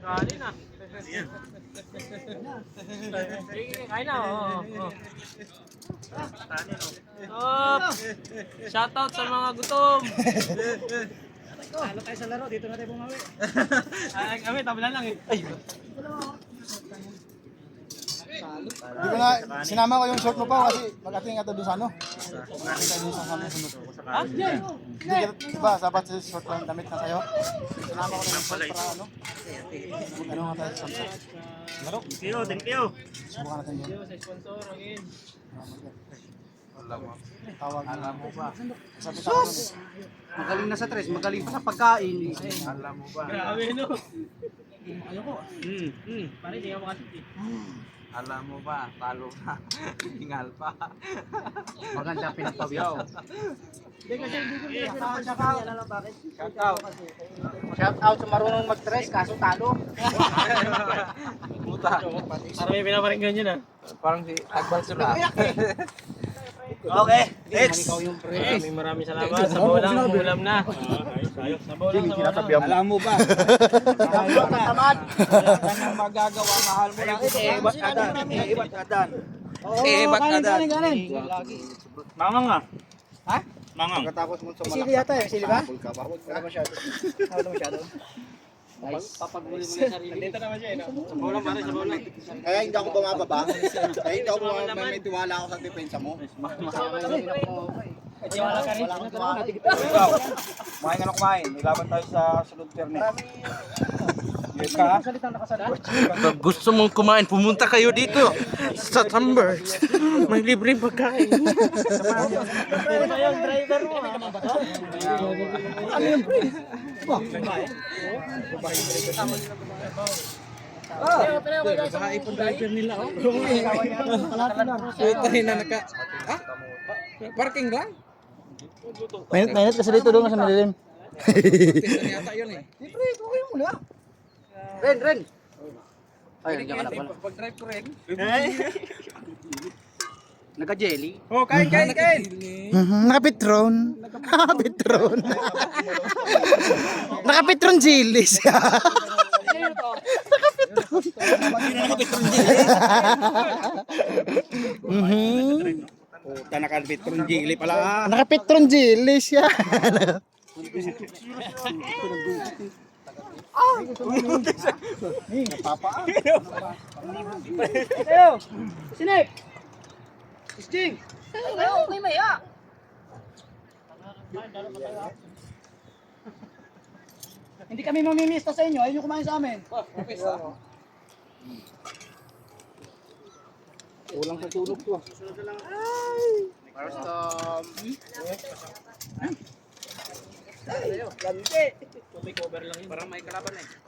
Na. Sige, kain na. Oh, oh. Op! Shoutout sa mga gutom. Talo tayo sa laro, dito na tayo bumawi. Ay, kami, tabalan lang eh. Ay, Di ko na, sinama ko yung short mo pa kasi mag-ating nga to doon sa ano. Mag-ating doon sa mga sunod. ha? Hindi ka, diba, sapat sa short lang damit na sa'yo. Sinama ko na yung short para ano. Ano nga tayo sa sunset. Laro. Thank you, thank you. Subukan natin yun. Sa sponsor, again. Tawag. Alam mo ba? Sabi sa Sus! Magaling na sa tres, magaling pa sa pagkain. Grabe, no? Ayoko. Hmm, hmm. Pare, hindi ka makatiti. Alam mo ba, talo ka. Hingal pa. Maganda pinagpabiyaw. Hindi kasi hindi ko Shout out. Shout out. Shout out sa marunong mag-tres, kaso talo. Puta. Parang may pinaparinggan yun ah. Parang si Agbal sila. Okay, next. Ikaw yung pre. Maraming maraming salamat. Sabaw lang, ulam na. Sabaw lang, sabaw lang. Alam mo ba? Ayaw ka tamad. Nang magagawa, mahal mo lang. Eh, ba't adan? Eh, ba't adan? Eh, ba't adan? Mangang nga. Ha? Mangang. Pagkatapos mo sa Sili yata eh, sili ba? Wala masyado. Wala masyado. Nice. Papagmuli mo yung sarili. Dito naman siya, eh, no? Sabaw lang, pare, sabaw lang. Kaya hindi ako bumababa. Kaya hindi ako bumababa. May tiwala ako sa depensa mo. Katiwala ka rin. Ikaw, kumain ka na kumain. Ilaban tayo sa sunod nakasalat. Pag gusto mong kumain, pumunta kayo dito sa Tumbers. May libreng pagkain. Ano yung driver mo? Ano yung pre? Ipon driver nila, oh. Tayo na naka... Ah? Parking lang? Mainit, mainit kasi dito doon sa madilim. Tinta yata yun eh. Pre, okay mo na. Ren, Ren. Ay, nandiyan ka na pala. Pag-drive ko rin. Nagka-jelly. Oh, kain, kain, kain. Mhm, Nakapitron. Nakapitron. Nakapitron chilis. Mhm. Puta, nakalbit kong gili pala. Nakapitron chilis yan. Tayo. Sinek. Sting. Hindi kami mamimista sa inyo, ayun yung kumain sa amin. Ulang sa tulog to. First um,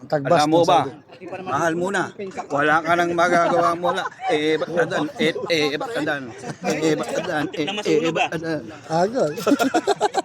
Tagbas Alam mo ng ba? sabi. Mahal mo na. Wala ka nang magagawa mo na. Eh, ba't adan? Eh, eh, ba't adan? Eh, ba't adan? Eh, eh, ba't adan? Agad.